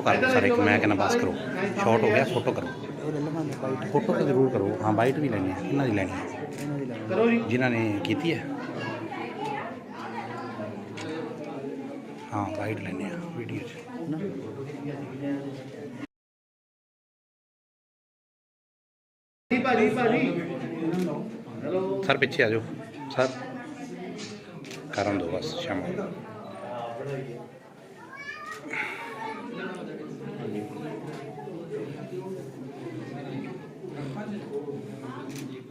Photo ਕਰ sir ਇੱਕ ਮੈਂ ਕਹਿੰਦਾ ਬਸ ਕਰੋ। ਸ਼ਾਰਟ ਹੋ ਗਿਆ ਫੋਟੋ ਕਰੋ। ਫੋਟੋ ਤਾਂ ਜ਼ਰੂਰ ਕਰੋ ਹਾਂ ਬਾਈਟ ਵੀ ਲੈਣੀ ਹੈ ਇਹਨਾਂ ਦੀ ਲੈਣੀ ਹੈ। ਕਰੋ ਜੀ। ਜਿਨ੍ਹਾਂ ਨੇ ਕੀਤੀ ਹੈ। ਹਾਂ ਬਾਈਟ ਲੈਣੀ ਆ ਵੀਡੀਓ 'ਚ। ਭਾਜੀ ਭਾਜੀ ਸਰ ਪਿੱਛੇ ਆ ਜਾਓ। ਸਰ ਕਰਨ ਦੋ ਬਸ ਸ਼ਾਮ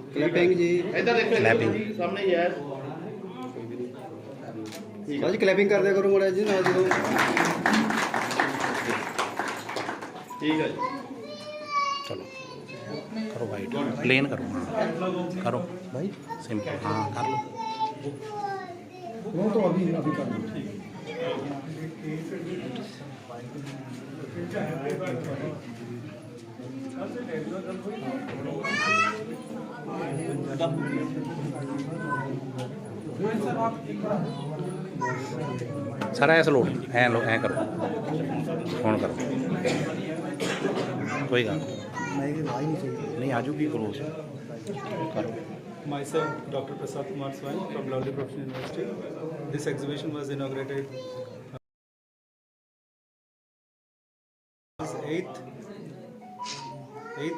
ਕਲੈਪਿੰਗ ਜੀ ਇੱਧਰ ਦੇਖੋ Clapping. ਸਾਹਮਣੇ ਹੀ ਹੈ ਬਾਜੀ ਕਲੈਪਿੰਗ ਕਰ ਦਿਆ ਕਰੋ ਮੜਾ ਜੀ ਨਾਲ ਜਦੋਂ ਠੀਕ ਹੈ ਜੀ ਚਲੋ ਕਰੋ ਬਾਈਟ ਪਲੇਨ ਕਰੋ ਕਰੋ ਭਾਈ ਸਿੰਪਲ ਹਾਂ ਕਰ ਲਓ ਉਹ ਤਾਂ ਅਭੀ ਅਭੀ ਕਰ ਸਰ ਐਸ ਲੋਡ सर ऐसा लोड, ऐ लो, ऐ करो। फ़ोन करो। कोई गल नहीं। आज भी करो। करो my sir doctor Prasad Kumar Swain from Lovely Professional University this exhibition was inaugurated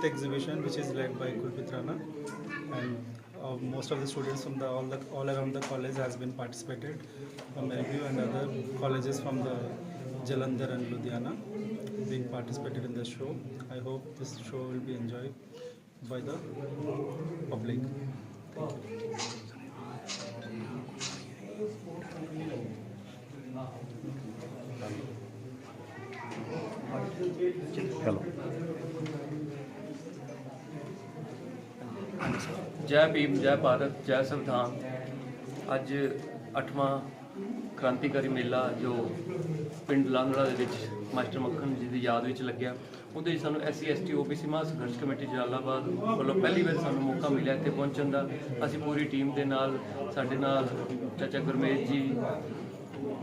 exhibition which is led by कुलपित Rana and uh, most of the students from the all the all around the college has been participated from Melview and other colleges from the Jalandhar and Ludhiana being participated in the show. I hope this show will be enjoyed by the public. ਚਲੋ ਜੈ ਭੀਮ, ਜੈ ਭਾਰਤ, ਜੈ ਸੰਵਿਧਾਨ। ਅੱਜ 8ਵਾਂ ਕ੍ਰਾਂਤੀਕਾਰੀ ਮੇਲਾ ਜੋ ਪਿੰਡ ਲਾਂਗੜਾ ਦੇ ਵਿੱਚ ਮਾਸਟਰ ਮੱਖਣ ਜੀ ਦੀ ਯਾਦ ਵਿੱਚ ਲੱਗਿਆ। ਉਹਦੇ 'ਚ ਸਾਨੂੰ ਐਸਸੀ ਐਸਟੀ ਓਬੀਸੀ ਮਹਾਂ ਸੰਘਰਸ਼ ਕਮੇਟੀ ਜਲਾਲਾਬਾਦ ਵੱਲੋਂ ਪਹਿਲੀ ਵਾਰ ਸਾਨੂੰ ਮੌਕਾ ਮਿਲਿਆ ਇੱਥੇ ਪਹੁੰਚਣ ਦਾ। ਅਸੀਂ ਪੂਰੀ ਟੀਮ ਦੇ ਨਾਲ, ਸਾਡੇ ਨਾਲ ਚਾਚਾ ਗੁਰਮੇਸ਼ ਜੀ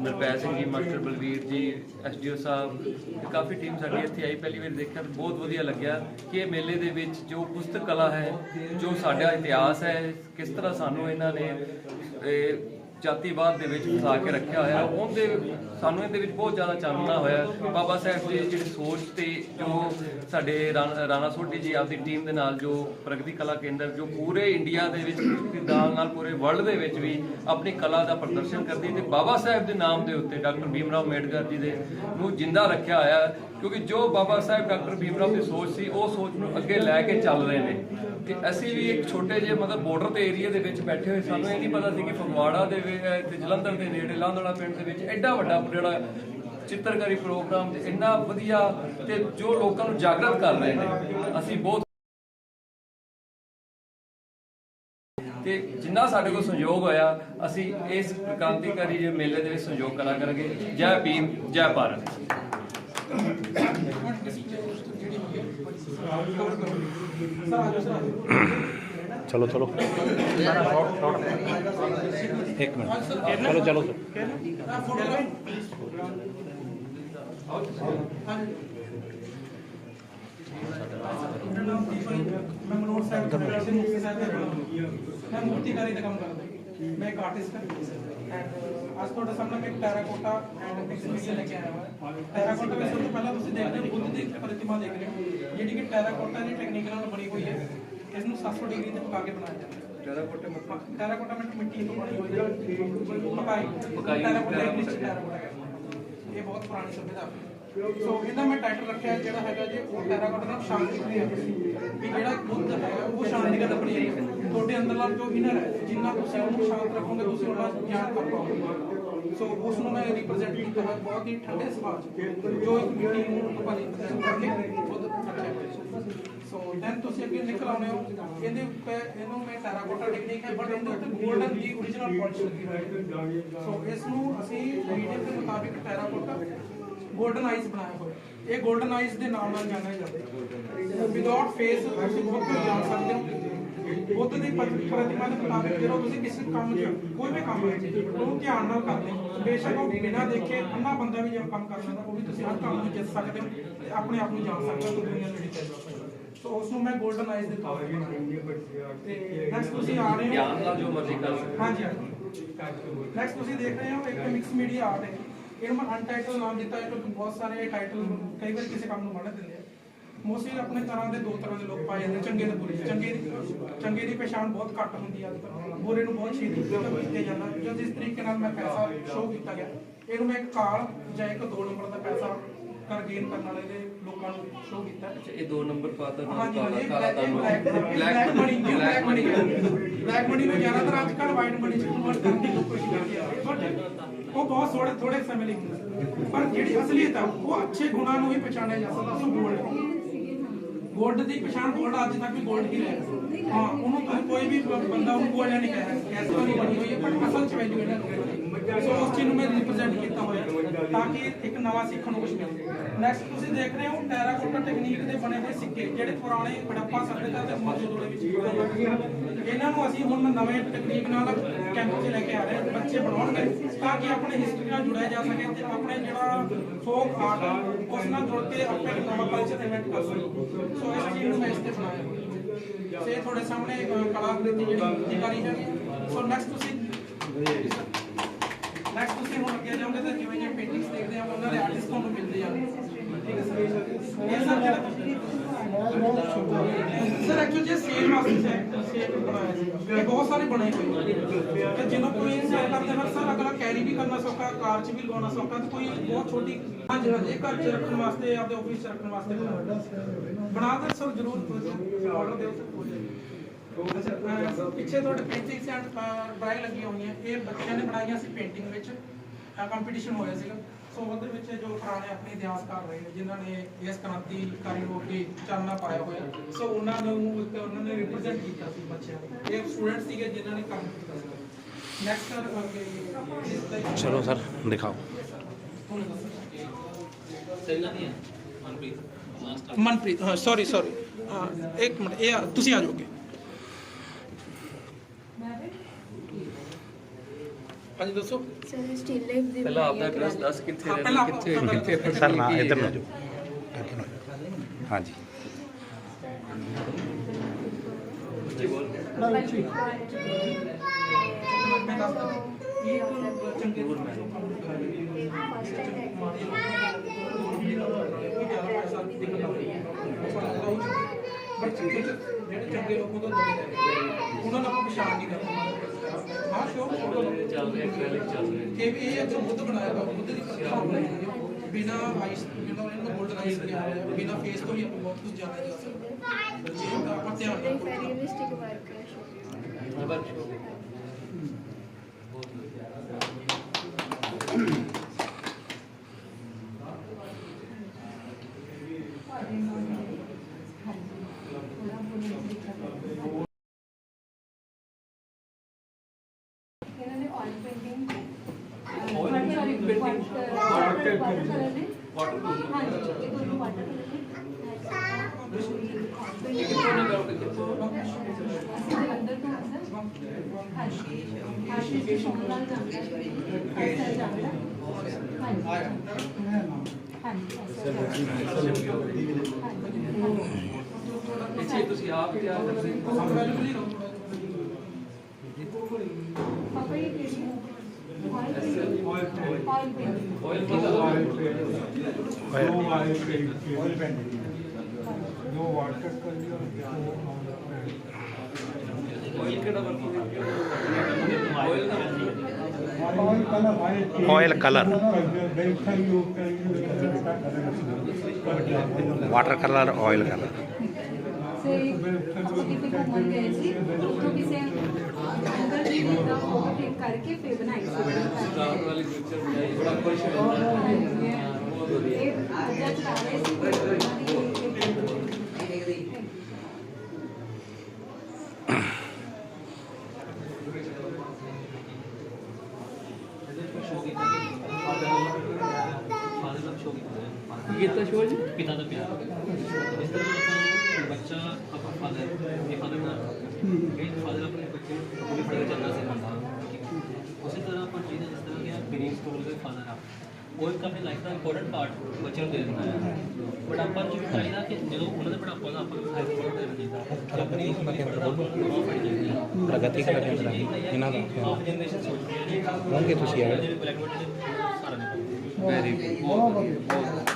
ਨਿਰਪੈ ਸਿੰਘ ਜੀ, ਮਾਸਟਰ ਬਲਵੀਰ ਜੀ ਐਸਡੀਓ ਸਾਹਿਬ, ਤੇ ਕਾਫੀ ਟੀਮ ਸਾਡੀ ਇੱਥੇ ਆਈ, ਪਹਿਲੀ ਵਾਰ ਦੇਖਿਆ ਤੇ ਬਹੁਤ ਵਧੀਆ ਲੱਗਿਆ ਕਿ ਇਹ ਮੇਲੇ ਦੇ ਵਿੱਚ ਜੋ ਪੁਸਤਕ ਕਲਾ ਹੈ, ਜੋ ਸਾਡਾ ਇਤਿਹਾਸ ਹੈ, ਕਿਸ ਤਰ੍ਹਾਂ ਸਾਨੂੰ ਇਹਨਾਂ ਨੇ ਜਾਤੀਵਾਦ ਦੇ ਵਿੱਚ ਫਸਾ ਕੇ ਰੱਖਿਆ ਹੋਇਆ, ਉਹਦੇ ਸਾਨੂੰ ਇਹਦੇ ਵਿੱਚ ਬਹੁਤ ਜ਼ਿਆਦਾ ਚਾਨਣਾ ਹੋਇਆ। ਬਾਬਾ ਸਾਹਿਬ ਜੀ ਜਿਹੜੀ ਸੋਚ ਤੇ ਜੋ ਸਾਡੇ ਰਾ- ਰਾਣਾ ਸੋਢੀ ਜੀ ਆਪਦੀ ਟੀਮ ਦੇ ਨਾਲ ਜੋ ਪ੍ਰਗਤੀ ਕਲਾ ਕੇਂਦਰ, ਜੋ ਪੂਰੇ ਇੰਡੀਆ ਦੇ ਵਿੱਚ ਨਾਲ ਨਾਲ ਪੂਰੇ ਵਰਲਡ ਦੇ ਵਿੱਚ ਵੀ ਆਪਣੀ ਕਲਾ ਦਾ ਪ੍ਰਦਰਸ਼ਨ ਕਰਦੀ ਤੇ ਬਾਬਾ ਸਾਹਿਬ ਦੇ ਨਾਮ ਦੇ ਉੱਤੇ ਡਾਕਟਰ ਭੀਮ ਰਾਓ ਅੰਬੇਡਕਰ ਜੀ ਦੇ ਨੂੰ ਜਿੰਦਾ ਰੱਖਿਆ ਹੋਇਆ। ਕਿਉਂਕਿ ਜੋ ਬਾਬਾ ਸਾਹਿਬ ਡਾਕਟਰ ਭੀਮਰਾਓ ਦੀ ਸੋਚ ਸੀ, ਉਹ ਸੋਚ ਨੂੰ ਅੱਗੇ ਲੈ ਕੇ ਚੱਲ ਰਹੇ ਨੇ। ਤੇ ਅਸੀਂ ਵੀ ਇੱਕ ਛੋਟੇ ਜਿਹੇ ਮਤਲਬ ਬਾਰਡਰ ਤੇ ਏਰੀਆ ਦੇ ਵਿੱਚ ਬੈਠੇ ਹੋਏ, ਸਾਨੂੰ ਇਹ ਨਹੀਂ ਪਤਾ ਸੀ ਕਿ ਫਗਵਾੜਾ ਦੇ ਵਿੱਚ ਤੇ ਜਲੰਧਰ ਦੇ ਨੇੜੇ, ਲਾਂਦੜਾ ਪਿੰਡ ਦੇ ਵਿੱਚ ਐਡਾ ਵੱਡਾ ਜਿਹੜਾ ਚਿੱਤਰਕਾਰੀ ਪ੍ਰੋਗਰਾਮ ਤੇ ਇੰਨਾ ਵਧੀਆ ਤੇ ਜੋ ਲੋਕਾਂ ਨੂੰ ਜਾਗਰਤ ਕਰ ਰਹੇ ਨੇ, ਅਸੀਂ ਬਹੁਤ ਤੇ ਜਿੰਨਾ ਸਾਡੇ ਕੋਲ ਸਹਿਯੋਗ ਹੋਇਆ, ਅਸੀਂ ਇਸ ਕ੍ਰਾਂਤੀਕਾਰੀ ਜੇ ਮੇਲੇ ਦੇ ਵਿੱਚ ਸਹਿਯੋਗ ਕਰਾ ਕਰਾਂਗੇ। ਜੈ ਭੀਮ, ਜੈ ਭਾਰਤ। ਚਲੋ ਚਲੋ। ਇੱਕ ਮਿੰਟ। ਚਲੋ ਚਲੋ ਮੈਂ ਮਨੋਹਰ ਸਾਹਿਬ ਦਾ ਮੁਕਤੀ ਸਾਹਿਬ ਦਾ ਮੈਂ ਮੂਰਤੀਕਾਰੀ ਦਾ ਕੰਮ ਕਰਦਾ ਮੈਂ ਇੱਕ ਆਰਟਿਸਟ ਹਾਂ ਐਂਡ ਅੱਜ ਤੁਹਾਡੇ ਸਾਹਮਣੇ ਮੈਂ ਇੱਕ ਟੈਰਾਕੋਟਾ ਐਂਡ ਐਕਸੀਬਿਸ਼ਨ ਲੈ ਕੇ ਆਇਆ ਹਾਂ ਟੈਰਾਕੋਟਾ ਵਿੱਚ ਸਭ ਤੋਂ ਪਹਿਲਾਂ ਤੁਸੀਂ ਦੇਖਦੇ ਹੋ ਬੁੱਧ ਦੀ ਪ੍ਰਤਿਮਾ ਦੇਖ ਰਹੇ ਹੋ ਜਿਹੜੀ ਕਿ ਟੈਰਾਕੋਟਾ ਦੀ ਟੈਕਨੀਕ ਨਾਲ ਬਣੀ ਹੋਈ ਹੈ ਇਸ ਨੂੰ 700 ਡਿਗਰੀ ਤੇ ਪਕਾ ਕੇ ਬਣਾਇਆ ਜਾਂਦਾ ਹੈ ਟੈਰਾਕੋਟਾ ਮਤਲਬ ਟੈਰਾਕੋਟਾ ਮਿੱਟੀ ਮਿੱਟੀ ਤੋਂ ਬਣੀ ਹੋਈ ਹੈ ਪਕਾਈ ਪਕਾਈ ਟੈਰਾਕੋਟਾ ਇੰਗਲਿਸ਼ ਚ ਟੈਰਾਕੋਟਾ ਕਹਿੰਦੇ ਹਨ। ਇਹ ਬਹੁਤ ਪੁਰਾਣੀ ਸਭਿਅਤਾ ਹੈ ਸੋ ਇਹਦਾ ਮੈਂ ਟਾਈਟਲ ਰੱਖਿਆ ਜਿਹੜਾ ਹੈਗਾ ਜੀ, ਉਹ ਟੈਰਾਕੋਟਾ ਦਾ ਸ਼ਾਂਤੀ ਪ੍ਰਿਆ ਵੀ ਜਿਹੜਾ ਬੁੱਧ ਹੈ, ਉਹ ਸ਼ਾਂਤੀ ਦਾ ਪ੍ਰਿਆ ਹੈ। ਤੁਹਾਡੇ ਅੰਦਰਲਾ ਜੋ ਇਨਰ ਹੈ, ਜਿੰਨਾ ਤੁਸੀਂ ਉਹਨੂੰ ਸ਼ਾਂਤ ਰੱਖੋਗੇ, ਤੁਸੀਂ ਉਹਨਾਂ ਗਿਆਨ ਕਰ ਪਾਓਗੇ। ਸੋ ਉਸ ਨੂੰ ਮੈਂ ਰਿਪਰੈਜ਼ੈਂਟ ਕੀਤਾ ਹੈ ਬਹੁਤ ਹੀ ਠੰਡੇ ਸੁਭਾਅ ਚ, ਜੋ ਇੱਕ ਮਿੱਟੀ ਨੂੰ ਆਪਾਂ ਰਿਪਰੈਜ਼ੈਂਟ ਕਰਕੇ ਬੁੱਧ ਰੱਖਿਆ ਹੋਇਆ ਸੋ। ਦੈਨ ਤੁਸੀਂ ਅੱਗੇ ਨਿਕਲ ਆਉਂਦੇ ਹੋ। ਇਹਦੇ ਉੱਤੇ ਇਹਨੂੰ ਮੈਂ ਟੈਰਾਕੋਟਾ ਟੈਕਨੀਕ ਹੈ ਬਟ ਇਹਦੇ ਉੱਤੇ 골ਡਨ ਦੀ origignal ਪਾਲਿਸ਼ ਲੱਗੀ ਹੋਈ ਹੈ। ਸੋ ਇਸ ਨੂੰ ਅਸੀਂ ਮੀਡੀਅਮ ਦੇ ਮੁਤਾਬਿਕ ਟੈਰਾਕੋਟਾ 골ਡਨ ਆਈਜ਼ ਬਣਾਇਆ ਹੋਇਆ। ਇਹ 골ਡਨ ਆਈਜ਼ ਦੇ ਨਾਮ ਨਾਲ ਜਾਣਿਆ ਜਾਂਦਾ ਹੈ। ਵਿਦਆਊਟ ਫੇਸ ਤੁਸੀਂ ਬਹੁਤ ਕੁਝ ਜਾਣ ਸਕਦੇ ਹੋ। ਬੁੱਧ ਦੀ ਪ੍ਰਤਿਮਾ ਦੇ ਮੁਤਾਬਿਕ ਜਦੋਂ ਤੁਸੀਂ ਕਿਸੇ ਕੰਮ 'ਚ ਕੋਈ ਵੀ ਕੰਮ ਵਿੱਚ ਉਹਨੂੰ ਧਿਆਨ ਨਾਲ ਕਰਦੇ ਹੋ ਬੇਸ਼ੱਕ ਉਹ ਬਿਨਾਂ ਦੇਖੇ ਅੰਨਾ ਬੰਦਾ ਵੀ ਜੇ ਕੰਮ ਕਰ ਲੈਂਦਾ ਉਹ ਵੀ ਤੁਸੀਂ ਹਰ ਕੰਮ ਨੂੰ ਜਿੱਤ ਸਕਦੇ ਹੋ ਤੇ ਆਪਣੇ ਆਪ ਨੂੰ ਜਾਣ ਸਕਦੇ ਹੋ ਦੁਨੀਆ ਦੇ ਵਿੱਚ ਸੋ ਉਸ ਨੂੰ ਮੈਂ 골ਡਨ ਆਈਜ਼ ਦੇ ਤੌਰ ਤੇ ਨੈਕਸਟ ਤੁਸੀਂ ਆ ਰਹੇ ਹੋ। ਧਿਆਨ ਨਾਲ ਜੋ ਮਰਜ਼ੀ ਕਰ ਸਕਦੇ ਹਾਂਜੀ ਹਾਂਜੀ। ਨੈਕਸਟ ਤੁਸੀਂ ਦੇਖ ਰਹੇ ਹੋ ਇੱਕ ਮਿਕਸ ਮੀਡੀਆ ਆਰਟ ਹੈ। ਇਹਨੂੰ ਮੈਂ ਅਨਟਾਈਟਲ ਨਾਮ ਦਿੱਤਾ ਹੈ ਕਿਉਂਕਿ ਬਹੁਤ ਸਾਰੇ ਟਾਈਟਲ ਕਈ ਵਾਰ ਕਿਸੇ ਕੰਮ ਨੂੰ ਬਣਾ ਦਿੰਦੇ ਆ। ਮੋਸਟਲੀ ਆਪਣੇ ਤਰ੍ਹਾਂ ਦੇ ਦੋ ਤਰ੍ਹਾਂ ਦੇ ਲੋਕ ਪਾਏ ਜਾਂਦੇ ਚੰਗੇ ਤੇ ਬੁਰੇ। ਚੰਗੇ ਦੀ ਚੰਗੇ ਦੀ ਪਛਾਣ ਬਹੁਤ ਘੱਟ ਹੁੰਦੀ ਕੱਲ੍ਹ। ਬੁਰੇ ਨੂੰ ਬਹੁਤ ਛੇਤੀ ਕੀਤਾ ਜਾਂਦਾ? ਜੋ ਜਿਸ ਤਰੀਕੇ ਨਾਲ ਮੈਂ ਪੈਸਾ ਸ਼ੋਅ ਕੀਤਾ ਗਿਆ ਇਹਨੂੰ ਮੈਂ ਇੱਕ ਕਾਲ ਜਾਂ ਇੱਕ ਦੋ ਨੰਬਰ ਦਾ ਪੈਸਾ ਕਰ ਗੇਨ ਕਰਨ ਵਾਲੇ ਦੇ ਲੋਕਾਂ ਨੂੰ ਸ਼ੋਅ ਕੀਤਾ। ਅੱਛਾ ਇਹ ਦੋ ਨੰਬਰ ਪਾਤਾ ਨਾ ਹਾਂਜੀ ਕਾਲਾ ਕਾਲਾ ਤਾਂ black money black money black money ਨੂੰ ਜ਼ਿਆਦਾਤਰ ਅੱਜ ਕੱਲ੍ਹ ਵਾਈਟ ਮਨੀ ਚ ਕਨਵਰਟ ਕਰਨ ਦੀ ਕੋਸ਼ਿਸ਼ ਕਰਦੀ ਹੈ ਬਟ ਉਹ ਬਹੁਤ ਥੋੜੇ ਥੋੜੇ ਸਮੇਂ ਲਈ ਹੁੰਦਾ ਪਰ ਜਿਹੜੀ ਅਸਲੀਅਤ ਆ, ਉਹ ਅੱਛੇ ਗੁਣਾਂ ਨੂੰ ਹੀ ਪਛਾਣਿਆ ਜਾ ਸਕਦਾ, ਸੋ ਗੋਲਡ ਗੋਲਡ ਦੀ ਪਛਾਣ ਗੋਲਡ ਅੱਜ ਤੱਕ ਵੀ ਗੋਲਡ ਹੀ ਹੈ ਹਾਂ, ਉਹਨੂੰ ਕੋਈ ਵੀ ਬੰਦਾ ਉਹਨੂੰ ਗੋਲਡ ਨਹੀਂ ਕਹਿ ਸਕਦਾ ਐਸਾ ਨਹੀਂ ਬਣੀ ਹੋਈ ਹੈ ਪਰ ਅਸਲ ਚ ਵੈਲਿਊ ਇਹਨਾਂ ਨੂੰ ਸੋ ਉਸ ਚੀਜ਼ ਨੂੰ ਮੈਂ ਰਿਪਰੈਜ਼ੈਂਟ ਕੀਤਾ ਹੋਇਆ ਤਾਂ ਕਿ ਇੱਕ ਨਵਾਂ ਸਿੱਖਣ ਨੂੰ ਕੁਝ ਮਿਲੇ। ਨੈਕਸਟ ਤੁਸੀਂ ਦੇਖ ਰਹੇ ਹੋ ਟੈਰਾਕੋਟਾ ਟੈਕਨੀਕ ਦੇ ਬਣੇ ਹੋਏ ਸਿੱਕੇ ਜਿਹੜੇ ਪੁਰਾਣੇ ਹੜੱਪਾ ਸੱਭਿਅਤਾ ਦੇ ਮੌਜੂਦ ਦੇ ਵਿੱਚ ਇਹਨਾਂ ਨੂੰ ਅਸੀਂ ਹੁਣ ਨਵੇਂ ਟੈਕਨੀਕ ਨਾਲ ਕੈਂਪ 'ਚ ਲੈ ਕੇ ਆ ਰਹੇ ਹਾਂ। ਬੱਚੇ ਬਣਾਉਣਗੇ ਤਾਂ ਕਿ ਆਪਣੇ ਹਿਸਟਰੀ ਨਾਲ ਜੁੜਿਆ ਜਾ ਸਕੇ ਤੇ ਆਪਣੇ ਜਿਹੜਾ ਫੋਕ ਆਰਟ ਆ ਉਸ ਨਾਲ ਜੁੜ ਕੇ ਆਪਣੇ ਇੱਕ ਨਵਾਂ ਕਲਚਰ ਇਨਵੈਂਟ ਕਰ ਸਕੋ ਸੋ ਇਸ ਚੀਜ਼ ਨੂੰ ਮੈਂ ਇਸ ਤੇ ਬਣਾਇਆ। ਹੋਇਆ। ਤੇ ਤੁਹਾਡੇ ਸਾਹਮਣੇ ਅ, ਕਲਾਕ੍ਰਿਤੀ ਜਿਹੜੀ ਦਿਖਾਈ ਹੈ ਸੋ ਨੈਕਸਟ ਤੁਸੀਂ ਨੈਕਸਟ ਤੁਸੀਂ ਹੁਣ ਅੱਗੇ ਜਾਓਗੇ ਤਾਂ ਜਿਵੇਂ ਜਿਵੇਂ ਪੇਂਟਿੰਗਸ ਦੇਖਦੇ ਆ ਉਹਨਾਂ ਦੇ ਆਰਟਿਸਟ ਤੁਹਾਨੂੰ ਮਿਲਦੇ ਆ ਠੀਕ ਹੈ ਸਰ ਇਹ ਜੇ ਸੇਲ ਵਾਸਤੇ ਸੇਲ ਬਣਾਇਆ ਸੀ। ਬਹੁਤ ਸਾਰੇ ਬਣੇ ਹੋਏ ਤੇ ਜਿਹਨੂੰ ਕੋਈ ਸੇਲ ਕਰਦੇ ਫਿਰ ਸਰ ਅਗਲਾ ਕੈਰੀ ਵੀ ਕਰਨਾ ਸੌਖਾ, ਕਾਰ 'ਚ ਵੀ ਲਗਾਉਣਾ ਸੌਖਾ, ਤੇ ਕੋਈ ਬਹੁਤ ਛੋਟੀ ਹਾਂਜੀ ਹਾਂਜੀ ਘਰ 'ਚ ਰੱਖਣ ਵਾਸਤੇ, ਆਪਦੇ ਆਫਿਸ 'ਚ ਰੱਖਣ ਵਾਸਤੇ ਬਣਾ ਦੇ ਸਰ, ਜ਼ਰੂਰ ਆਰਡਰ ਦਿਓ ਪਿੱਛੇ ਤੁਹਾਡੇ ਪੇਂਟਿੰਗਸ ਐਂਡ ਡਰਾਇੰਗ ਲੱਗੀਆਂ ਹੋਈਆਂ ਇਹ ਬੱਚਿਆਂ ਨੇ ਬਣਾਈਆਂ ਸੀ ਪੇਂਟਿੰਗ ਵਿੱਚ। ਕੰਪੀਟੀਸ਼ਨ ਹੋਇਆ ਸੀਗਾ। ਸੋ ਉਹਦੇ ਵਿੱਚ ਜੋ ਪੁਰਾਣੇ ਆਪਣੇ ਇਤਿਹਾਸਕਾਰ ਰਹੇ ਨੇ ਜਿਨ੍ਹਾਂ ਨੇ ਇਸ ਕ੍ਰਾਂਤੀਕਾਰੀ ਹੋ ਕੇ ਚਾਨਣਾ ਪਾਇਆ ਹੋਇਆ। ਸੋ ਉਹਨਾਂ ਨੂੰ ਇੱਕ ਉਹਨਾਂ ਨੇ ਰਿਪਰੈਜ਼ੈਂਟ ਕੀਤਾ ਸੀ ਬੱਚਿਆਂ ਨੂੰ। ਇਹ ਸਟੂਡੈਂਟ ਸੀਗੇ ਜਿਨ੍ਹਾਂ ਨੇ ਕੰਮ ਕੀਤਾ ਸੀ। ਨੈਕਸਟ ਸਰ ਅੱਗੇ ਚਲੋ ਸਰ ਦਿਖਾਓ। ਮਨਪ੍ਰੀਤ ਹਾਂ ਸੌਰੀ ਸੌਰੀ ਹਾਂ ਇੱਕ ਮਿੰਟ ਇਹ ਆ- ਤੁਸੀਂ ਆ ਜਾਓਗੇ। ਹਾਂਜੀ ਦੱਸੋ। ਸਰ ਸਟਿਲ ਲਾਈਫ ਦੀ ਪਹਿਲਾਂ ਆਪਦਾ ਬਣਾਈ ਐਡਰੈਸ ਹੈ ਦੱਸ ਕਿੱਥੇ ਹਾਂ, ਰਹਿੰਦੇ ਪਹਿਲਾਂ ਕਿੱਥੇ ਆਪਣਾ ਕਿੱਥੇ ਪੜ੍ਹਦੇ ਸਰ ਨਾ ਕੀ ਇੱਧਰ ਨੂੰ area? ਜਾਓ ਇੱਧਰ ਨੂੰ ਜਾਓ। ਹਾਂਜੀ। ਜੀ ਬੋਲ ਮੈਂ ਬਟ ਜਿਹੜੇ ਚੰਗੇ ਲੋਕ ਉਹਦਾ ਦਬੇ ਉਹਨਾਂ ਨੂੰ ਆਪਾਂ ਪਛਾਣ ਨਹੀਂ ਕਰਦੇ। ਹਾਂ ਸ਼ੋਰ ਫੋਟੋ ਚੱਲ ਰਿਹਾ ਐਕ੍ਰੈਲਿਕ ਚੱਲ ਰਿਹਾ। ਇਹ ਵੀ ਇਹ ਜੋ ਬੁੱਧ ਬਣਾਇਆ ਹੋਇਆ ਬੁੱਧ ਦੀ ਪ੍ਰਤਿਮਾ ਬਣਾਈ ਬਿਨਾ ਆਈਸ ਬਿਨਾ ਇਹਨੂੰ ਗੋਲਡਨ ਆਈਸ ਕਿਹਾ ਹੋਇਆ ਬਿਨਾ ਫੇਸ ਤੋਂ ਹੀ ਆਪਾਂ ਬਹੁਤ ਕੁਝ ਜਾਣਿਆ ਜਾ ਸਕਦਾ। ਜੇ ਤਾਂ ਆਪਾਂ ਧਿਆਨ ਲਾਈਫ ਰੀਅਲਿਸਟਿਕ ਵਰਕ ਹੈ ਸ਼ੋ ਅਬਰ ਸ਼ੋ ਇਹਨਾਂ ਨੇ oil painting oil sorry painting water colour ਨੇ ਵਾਟਰ ਪ੍ਰੂਫ ਹਾਂਜੀ ਇਹ ਦੋਨੋਂ ਵਾਟਰ ਕਲਰ ਨੇ ਇਹ ਕਿੱਥੋਂ ਨੇ ਗਾਉ ਕਿੱਥੋਂ ਅਸੀਂ ਜਲੰਧਰ ਤੋਂ ਹਾਂ ਸਰ ਹਾਂਜੀ ਸੋਮਲਾਲ ਜਾਂਦਾ ਹੈ ਸਰ ਜਾਂਦਾ ਹਾਂਜੀ ਤੁਸੀਂ ਆਪ ਤਿਆਰ ਕਰਦੇ ਹੋ? ਪਾਪਾ ਇਹ ਕਿਹੜੀ ਆਇਲ ਆਇਲ ਪੇਂਟਿੰਗ oil ਮਤਲਬ oil ਕਿਹੜਾ ਵਰਤੋਂ oil ਦਾ oil colour water colour oil colour ਸੇ ਆਪਾਂ ਕਿਤੇ ਘੁੰਮਣ ਗਏ ਸੀ ਉੱਥੋਂ ਕਿਸੇ ਅੰਕਲ ਜੀ ਨੇ ਤਾਂ ਓਵਰਟੇਕ ਕਰਕੇ ਫਿਰ ਬਣਾਈ ਸੀ ਰਾਤ ਵਾਲੀ ਪਿਕਚਰ ਬਣਾਈ ਬੜਾ ਖੁਸ਼ ਹੋਇਆ ਬਹੁਤ ਵਧੀਆ ਇਹ ਜੱਜ ਕਰ ਰਹੇ ਸੀ ਉਹਨਾਂ ਦੀ ਇੱਕ ਕੀਤਾ ਸ਼ੋਅ ਜੀ ਪਿਤਾ ਦਾ ਪਿਆਰ। ਇਸ ਤਰ੍ਹਾਂ ਦਾ ਬੱਚਾ ਆਪਣਾ ਫਾਦਰ ਇਹ ਫਾਦਰ ਦਾ ਇਹ ਫਾਦਰ ਆਪਣੇ ਬੱਚੇ ਨੂੰ ਆਪਣੇ ਫਾਦਰ ਜਾਨਣਾ ਸਿਖਾਉਂਦਾ ਉਸੇ ਤਰ੍ਹਾਂ ਆਪਾਂ ਜੀ ਜਿਸ ਤਰ੍ਹਾਂ ਕਿ ਗਰੀਬ ਸਕੂਲ ਦੇ ਫਾਦਰ ਆ ਉਹ ਇੱਕ ਆਪਣੀ ਲਾਈਫ ਦਾ ਇੰਪੋਰਟੈਂਟ ਪਾਰਟ ਬੱਚੇ ਨੂੰ ਦੇ ਦਿੰਦਾ ਹੈ। ਬਟ ਆਪਾਂ ਨੂੰ ਚਾਹੀਦਾ ਕਿ ਜਦੋਂ ਉਹਨਾਂ ਦੇ ਬੜਾਪਾ ਦਾ ਆਪਾਂ ਨੂੰ ਹੈਲਪ ਕਰਨਾ ਚਾਹੀਦਾ। ਕਿ ਆਪਣੀ ਪ੍ਰਗਤੀ ਕਲਾ ਕੇਂਦਰ ਹੈ ਇਹਨਾਂ ਦਾ ਆਪ ਜਨਰੇਸ਼ਨ ਸੋਚਦੀ ਹੈ ਜੀ ਹੋਣਗੇ ਤੁਸੀਂ ਆਏ ਵੈਰੀ ਬਹੁਤ ਬਹੁਤ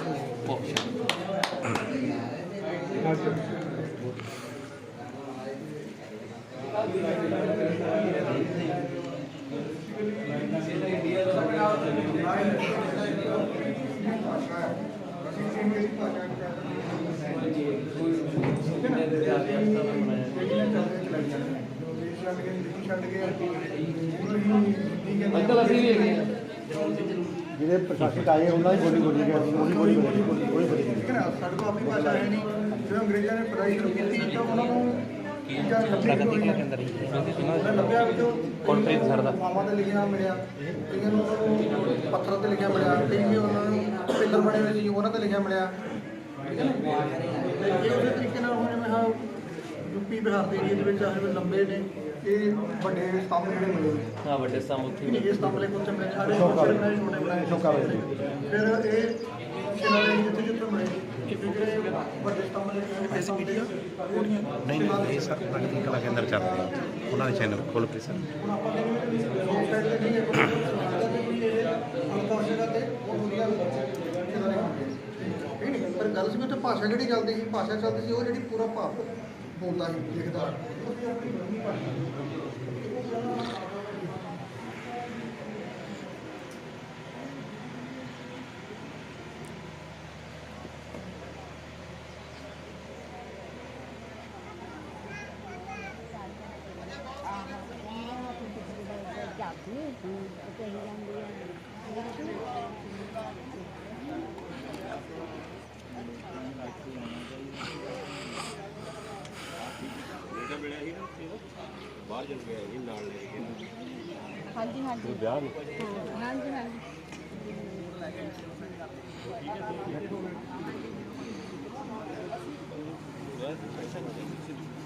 ਅੰਕਲ ਅਸੀਂ ਵੀ ਹੈਗੇ ਆ ਜਿਹੜੇ ਪ੍ਰਸ਼ਾਸਕ ਆਏ ਉਹਨਾਂ ਦੀ ਬੋਲੀ ਬੋਲੀ ਗਈ ਉਹਦੀ ਬੋਲੀ ਬੋਲੀ ਬੋਲੀ ਬੋਲੀ ਬੋਲੀ ਗਈ। ਸਾਡੇ ਕੋਲ ਆਪਣੀ ਭਾਸ਼ਾ ਹੈ ਨਹੀਂ। ਜਦੋਂ ਅੰਗਰੇਜ਼ਾਂ ਨੇ ਪੜ੍ਹਾਈ ਸ਼ੁਰੂ ਕੀਤੀ ਤਾਂ ਉਹਨਾਂ ਨੂੰ ਪ੍ਰਗਤੀ। ਕਲਾ ਕੇਂਦਰ ਹੀ ਲੱਭਿਆ ਦਾ ਵਿੱਚੋਂ ਕੋਲਪ੍ਰੀਤ ਸਰ ਦਾ ਮਾਵਾਂ ਤੇ ਲਿਖਿਆ ਮਿਲਿਆ ਕਈਆਂ ਨੂੰ ਪੱਥਰਾਂ ਤੇ ਲਿਖਿਆ ਮਿਲਿਆ ਕਈ ਉਹਨਾਂ ਨੂੰ ਪਿੱਲਰ ਬਣੇ ਹੋਏ ਸੀ ਉਹਨਾਂ ਤੇ ਲਿਖਿਆ ਮਿਲਿਆ। ਠੀਕ ਹੈ ਨਾ? ਇਹ ਤਰੀਕੇ ਨਾਲ ਹੁਣ ਜਿਵੇਂ ਹਾਂ ਯੂਪੀ ਬਿਹਾਰ ਦੇ ਏਰੀਏ ਦੇ ਵਿੱਚ ਆਹ ਲੰਬੇ ਨੇ ਇਹ ਵੱਡੇ ਸਤੰਭ ਜਿਹੜੇ ਮਿਲੇ ਹੋਏ। ਹਾਂ ਵੱਡੇ ਸਮ ਉੱਥੇ ਇਹ ਸਤੰਭ ਲੈ ਛੋਟੇ ਬਣਾਏ ਛੋਟੇ ਬਣਾਏ ਅਸ਼ੋਕਾ ਵੇਲੇ। ਫਿਰ ਇਹ ਸ਼ਿਲਾਲੇਖ ਜਿੱਥੇ ਜਿੱਥੇ ਇਹ ਜਿਹੜੇ ਵੱਡੇ ਸਤੰਭ ਸਤੰਭ ਦੇ ਉਹਦੀਆਂ ਨਹੀਂ ਨਹੀਂ ਇਹ ਸਰ ਪ੍ਰਗਤੀ ਕਲਾ ਕੇਂਦਰ ਚੱਲਦੇ ਆ। ਉਹਨਾਂ ਦੇ ਚੈਨਲ ਖੋਲ ਕੇ ਸਰ। ਪਰ ਗੱਲ ਸੀ ਵੀ ਉੱਥੇ ਭਾਸ਼ਾ ਕਿਹੜੀ ਚੱਲਦੀ ਸੀ ਭਾਸ਼ਾ ਚੱਲਦੀ ਸੀ ਉਹ ਜਿਹੜੀ ਪੂਰਾ ਭਾਰਤ ਬੋਲਦਾ ਸੀ ਲਿਖਦਾ ਹਾਂਜੀ ਹਾਂਜੀ। ਵਿਆਹ ਨੂੰ? ਹਾਂਜੀ ਹਾਂਜੀ।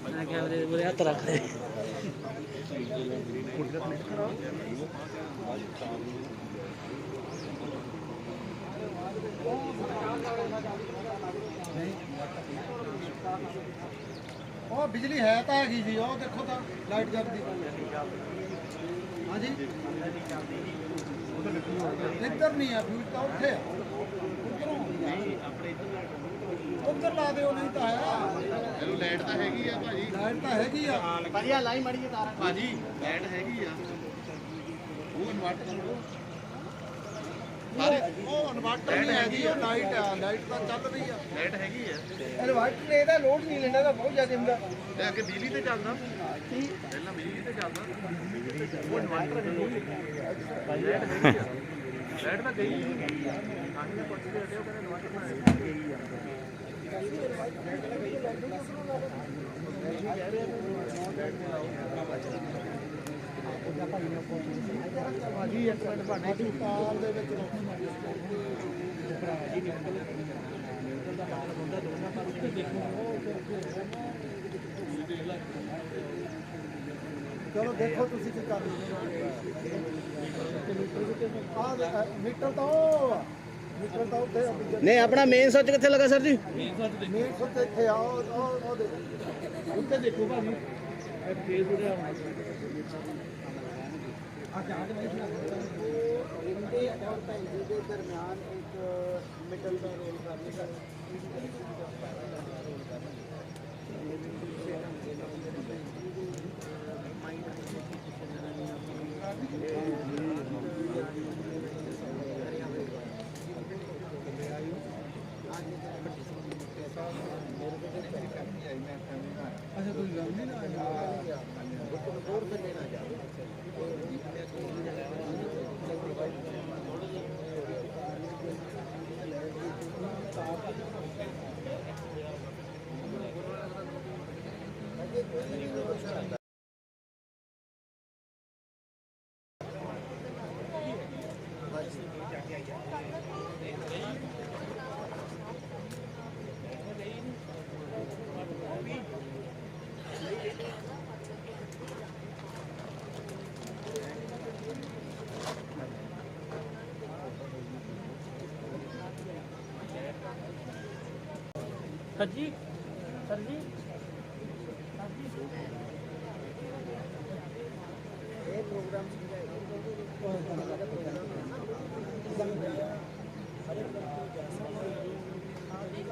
ਮੈਂ ਕਿਹਾ ਉਹਦੇ ਉਹਦੇ ਹੱਥ ਰੱਖ ਦੇ। ਉਹ ਬਿਜਲੀ ਹੈ ਤਾਂ ਹੈਗੀ ਜੀ ਉਹ ਦੇਖੋ ਤਾਂ ਲਾਈਟ ਜਗਦੀ ਹਾਂਜੀ। ਇੱਧਰ ਨਹੀਂ ਆ ਫਿਊਜ਼ ਤਾਂ ਉੱਥੇ ਆ। ਉੱਧਰ ਲਾ ਦਿਓ ਨਹੀਂ ਤਾਂ ਹੈ। ਚਲੋ ਲਾਈਟ ਤਾਂ ਹੈਗੀ ਆ ਭਾਜੀ। ਲਾਈਟ ਤਾਂ ਹੈਗੀ ਆ। ਭਾਜੀ ਆ ਲਾਈ ਮੜੀ ਤਾਰ। ਭਾਜੀ ਲਾਈਟ ਹੈਗੀ ਆ। ਉਹ ਇਨਵਰਟਰ ਲਓ ਸਾਰੇ ਉਹ ਇਨਵਰਟਰ ਨਹੀਂ ਹੈਗੀ ਉਹ ਲਾਈਟ ਆ ਲਾਈਟ ਤਾਂ ਚੱਲ ਰਹੀ ਆ। ਲਾਈਟ ਹੈਗੀ ਆ। ਇਨਵਰਟਰ ਨੇ ਇਹਦਾ ਲੋਡ ਨਹੀਂ ਲੈਣਾ ਇਹਦਾ ਬਹੁਤ ਜ਼ਿਆਦਾ ਹੁੰਦਾ। ਤੇ ਅੱਗੇ ਬਿਜਲੀ ਤੇ ਚੱਲਦਾ? ਪਹਿਲਾਂ ਬਿਜਲੀ ਤੇ ਚੱਲਦਾ। ਉਹ ਇਨਵਰਟਰ ਹੈ ਲਾਈਟ ਹੈਗੀ ਆ। ਲਾਈਟ ਤਾਂ ਗਈ ਪਾਣੀ ਦੇ ਪੱਟੀ ਦੇ ਹਟਿਓ ਕਹਿੰਦੇ ਇਨਵਰਟਰ ਬਣਾਇਆ ਭਾਜੀ ਇੱਕ ਮਿੰਟ ਭਾਜੀ ਤਾਰ ਦੇ ਵਿੱਚ ਚਲੋ ਦੇਖੋ ਤੁਸੀਂ ਕੀ ਕਰ ਰਹੇ ਹੋ। ਆਹ ਮੀਟਰ ਤਾਂ ਉਹ ਆ। ਮੀਟਰ ਤਾਂ ਉੱਥੇ ਆ ਵੀ ਨਹੀਂ ਆਪਣਾ ਮੇਨ ਸੋਚ ਕਿੱਥੇ ਲੱਗਾ ਸਰ ਜੀ? ਮੇਨ ਸੁੱਤ ਇੱਥੇ ਆਓ ਉਹ ਉਹ ਦੇਖੋ। ਉੱਤੇ ਦੇਖੋ ਭਾਜੀ। ਇਹ ਫੇਸ ਉਹਦੇ ਆ ਜਾਂਚ ਨਹੀਂ ਇਹਦੇ ਔਰ ਪੈਂਦੇ ਦੇ ਦਰਮਿਆਨ ਇੱਕ ਮਿਡਲ ਦਾ role sir ji sir ji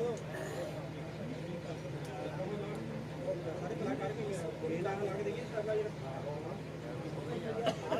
sir ji sir ji ਉਹ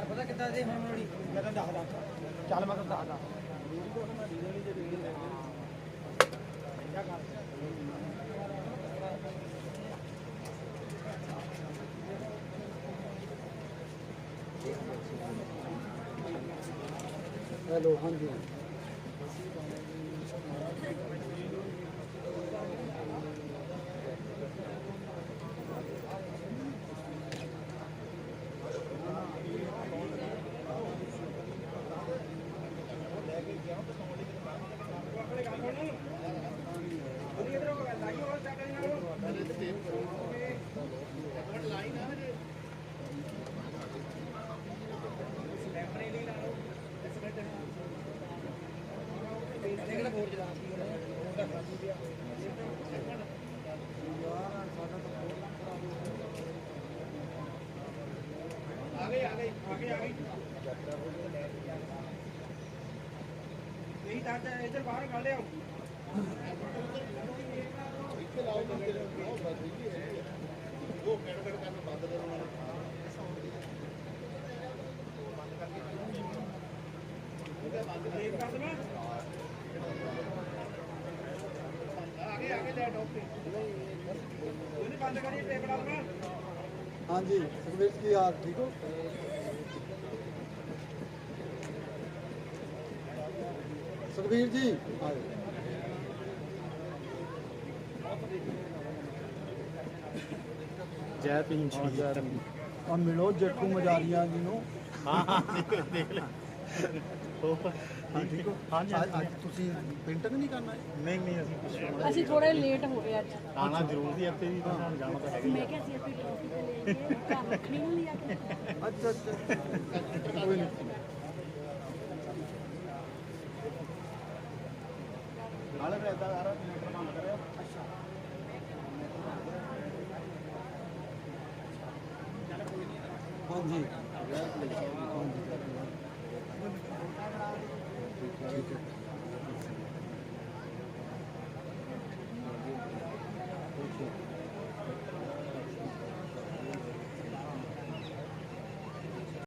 ਕਰ ਪਤਾ ਕਿੱਦਾਂ ਦੇ ਹੁਣ ਮੇਰੀ ਮੈਂ ਦੱਸਦਾ। ਚੱਲ ਮੈਂ ਤਾਂ ਦੱਸਦਾ। ਹੈਲੋ ਹਾਂਜੀ। ਇੱਧਰ ਬਾਹਰ ਕੱਢ ਲਿਆਓ ਹਾਂਜੀ ਸੁਖਵੀਰ ਕੀ ਹੋ ਸੁਖਵੀਰ ਜੀ। ਜੈ ਭੀਮ ਜੀ ਆ ਮਿਲੋ ਜੱਟੂ ਮਜਾਰੀਆਂ ਜੀ ਨੂੰ। ਹਾਂ ਹਾਂ ਦੇਖ ਲੈ ਹੋਰ ਹਾਂ। ਠੀਕ ਹੋ? ਹਾਂਜੀ ਅੱਜ ਤੁਸੀਂ ਪੇਂਟਿੰਗ ਨਹੀਂ ਕਰਨਾ ਹੈ ਨਹੀਂ ਨਹੀਂ ਅਸੀਂ ਕੁਛ ਨਹੀਂ। ਅਸੀਂ ਥੋੜੇ ਲੇਟ ਹੋ ਗਏ ਅੱਜ। ਆਉਣਾ ਜ਼ਰੂਰ ਸੀ ਇੱਥੇ ਵੀ ਤੁਹਾਨੂੰ ਜਾਣਾ ਤਾਂ ਹੈਗਾ ਹੀ ਮੈਂ ਕਿਹਾ ਸੀ ਅਸੀਂ ਟਰੋਫੀ ਤੇ ਲੈ ਕੇ ਘਰ ਰੱਖਣੀ ਨੂੰ ਲਿਆ ਕੇ। ਅੱਛਾ ਅੱਛਾ। ਕੋਈ ਨਹੀਂ। ਨਾਲੇ ਫਿਰ